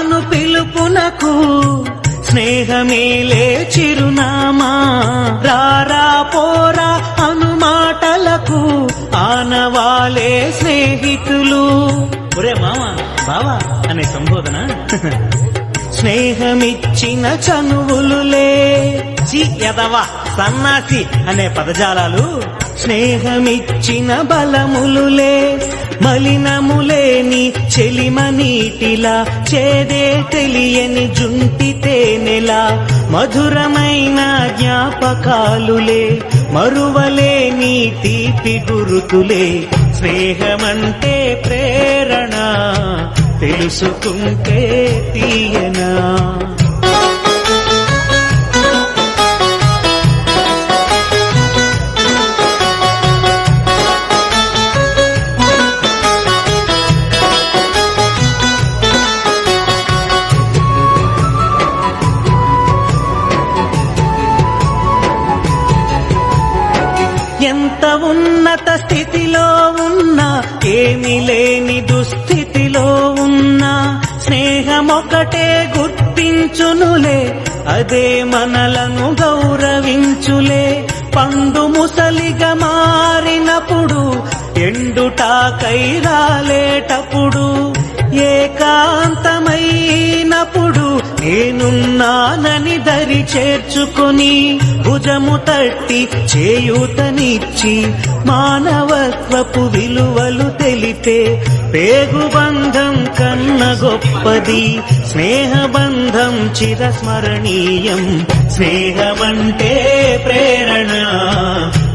ఒరే అను పిలుపునకు స్నేహమేలే చిరునామా. రారా పోరా అను మాటలకు ఆనవాలే స్నేహితులు. ఒరే మామ బావా అనే సంబోధన. స్నేహమిచ్చిన చనువులులే చి యదవా. సన్నాసి అనే పదజాలాలు స్నేహమిచ్చిన బలములులే మలినములేని చెలిమ నీటిలా చేదే తెలియని జుంటి తేనెలా మధురమైన జ్ఞాపకాలులే మరువలేని తీపి గురుతులే. స్నేహమంటే ప్రేరణ తెలుసుకుంటే తీయనా. ఎంత ఉన్నత స్థితిలో ఉన్నా ఏమి లేని దుస్థితిలో ఉన్నా. స్నేహమొకటే గుర్తించునులే అదే మనలను గౌరవించులే. పండు ముసలిగా మారినప్పుడు ఎండుటాకై రాలేటప్పుడు నేనున్నానని దరి చేర్చుకుని భుజము తట్టి చేయూతనిచ్చి మానవత్వపు విలువలు తెలిపే పేగుబంధం కన్న గొప్పది స్నేహబంధం చిరస్మరణీయం. స్నేహమంటే ప్రేరణ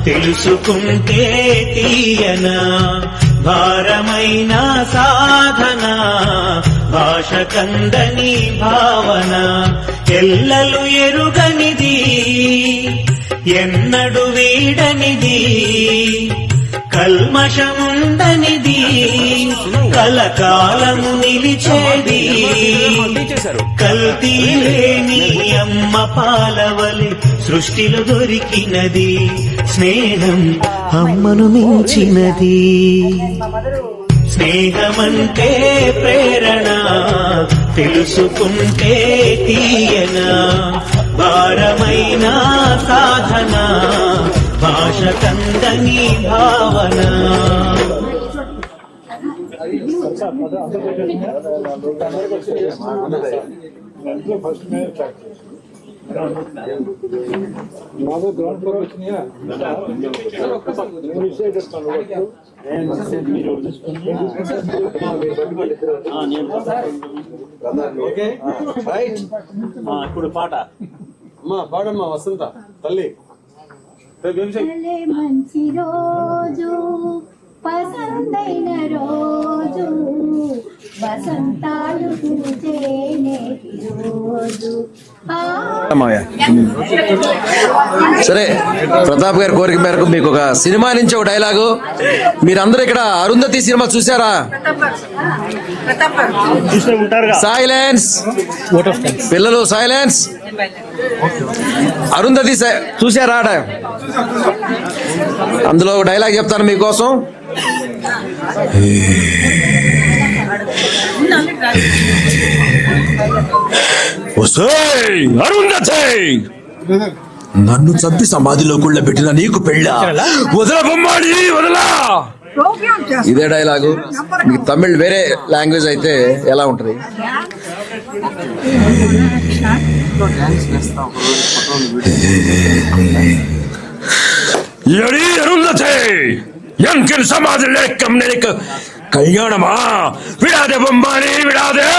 తెలుసుకుంటే తీయన భారమైన సాధన భాష కందని భావన ఎల్లలు ఎరుగనిది ఎన్నడు వీడనిది కల్మషముండనిది కలకాలము నిలిచేది. కల్తీ లేని అమ్మ పాలవలి సృష్టిలో దొరికినది స్నేహం అమ్మను మించినది. స్నేహమంటే ప్రేరణ తెలుసుకుంటే తీయన భారమైన సాధన భాష కందని భావన. బాబు గ్రౌండ్ ఫ్లోర్ వచ్చినాయా నేను ఇచ్చే చెప్తాను ఓకే రైట్ ఇప్పుడు పాట. అమ్మా పాడమ్మా వసంత తల్లి. మంచి రోజు పసందైన రోజు. వసంతాలు సరే ప్రతాప్ గారి కోరిక మేరకు మీకు ఒక సినిమా నుంచి ఒక డైలాగు. మీరందరూ ఇక్కడ అరుంధతి సినిమా చూసారా సైలెన్స్. పిల్లలు సైలెన్స్. అరుంధతి సై- చూసారా అందులో డైలాగ్ చెప్తాను మీకోసం. నన్ను చంపి సమాధిలో కూడా పెట్టిన నీకు పెళ్ళ? వదల బొమ్మాడి వదలా! ఇదే డైలాగు. మీకు తమిళ్ వేరే లాంగ్వేజ్ అయితే ఎలా ఉంటుంది? సమాధి లేకం కళ్యాణమా? విడాదే బొమ్మాని విడాదే!